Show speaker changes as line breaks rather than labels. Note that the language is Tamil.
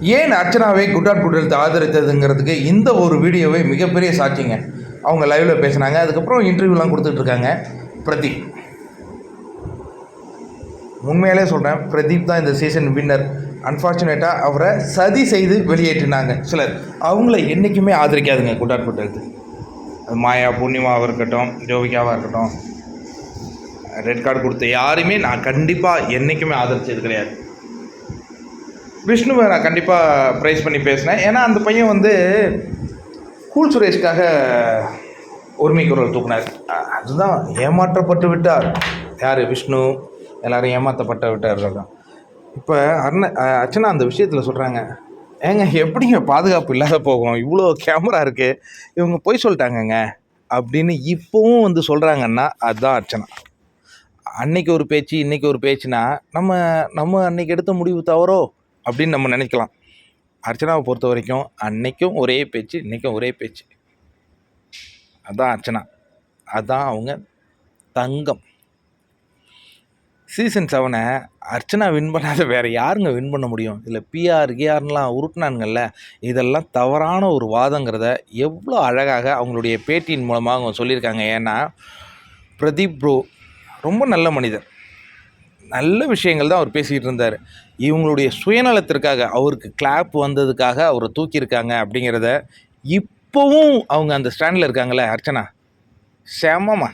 ஏன் அர்ச்சனாவை குட் ஆட் குட் ஹெல்த் ஆதரித்ததுங்கிறதுக்கு இந்த ஒரு வீடியோவே மிகப்பெரிய சாட்சிங்க. அவங்க லைவில் பேசினாங்க. அதுக்கப்புறம் இன்டர்வியூலாம் கொடுத்துட்ருக்காங்க. பிரதீப். உண்மையாலே சொல்கிறேன் பிரதீப் தான் இந்த சீசன் வின்னர் அன்ஃபார்ச்சுனேட்டாக அவரை சதி செய்து வெளியேற்றினாங்க சிலர். அவங்கள என்றைக்குமே ஆதரிக்காதுங்க குட்டாட் குட்டெழுத்து அது மாயா பூர்ணிமாவாக இருக்கட்டும் ஜோவிகாவாக இருக்கட்டும் ரெட் கார்டு கொடுத்த யாரையுமே நான் கண்டிப்பாக என்றைக்குமே ஆதரிச்சது கிடையாது. விஷ்ணுவை நான் கண்டிப்பாக ப்ரைஸ் பண்ணி பேசினேன் ஏன்னா அந்த பையன் வந்து கூல் சுரேஷ்க்காக உரிமை குரல் தூக்குனார். அதுதான் ஏமாற்றப்பட்டு விட்டார். யார்? விஷ்ணு. எல்லோரும் ஏமாற்றப்பட்டு விட்டார்கள் தான் இப்போ அண்ண அர்ச்சனா அந்த விஷயத்தில் சொல்கிறாங்க ஏங்க எப்படிங்க பாதுகாப்பு இல்லாத போகும்? இவ்வளோ கேமரா இருக்குது இவங்க போய் சொல்லிட்டாங்கங்க. அப்படின்னு இப்போவும் வந்து சொல்கிறாங்கன்னா அதுதான் அர்ச்சனா. அன்னைக்கு ஒரு பேச்சு இன்றைக்கி ஒரு பேச்சுனா நம்ம நம்ம அன்னைக்கு எடுத்த முடிவு தவறோ? அப்படின்னு நம்ம நினைக்கலாம். அர்ச்சனாவை பொறுத்த வரைக்கும் அன்னைக்கும் ஒரே பேச்சு இன்றைக்கும் ஒரே பேச்சு. அதான் அர்ச்சனா. அதான் அவங்க தங்கம். சீசன் செவனை அர்ச்சனா வின் பண்ணாத வேறு யாருங்க வின் பண்ண முடியும்? இல்லை பிஆர் கிஆர்லாம் உருட்டினானுங்கள்ல இதெல்லாம் தவறான ஒரு வாதங்கிறத எவ்வளோ அழகாக அவங்களுடைய பேட்டியின் மூலமாக அவங்க சொல்லியிருக்காங்க. ஏன்னா பிரதீப் ப்ரோ ரொம்ப நல்ல மனிதர். நல்ல விஷயங்கள் தான் அவர் பேசிக்கிட்டு இருந்தார் இவங்களுடைய சுயநலத்திற்காக அவருக்கு கிளாப் வந்ததுக்காக அவரை தூக்கியிருக்காங்க அப்படிங்கிறத இப்போவும் அவங்க அந்த ஸ்டாண்டில் இருக்காங்களே அர்ச்சனா? செமமா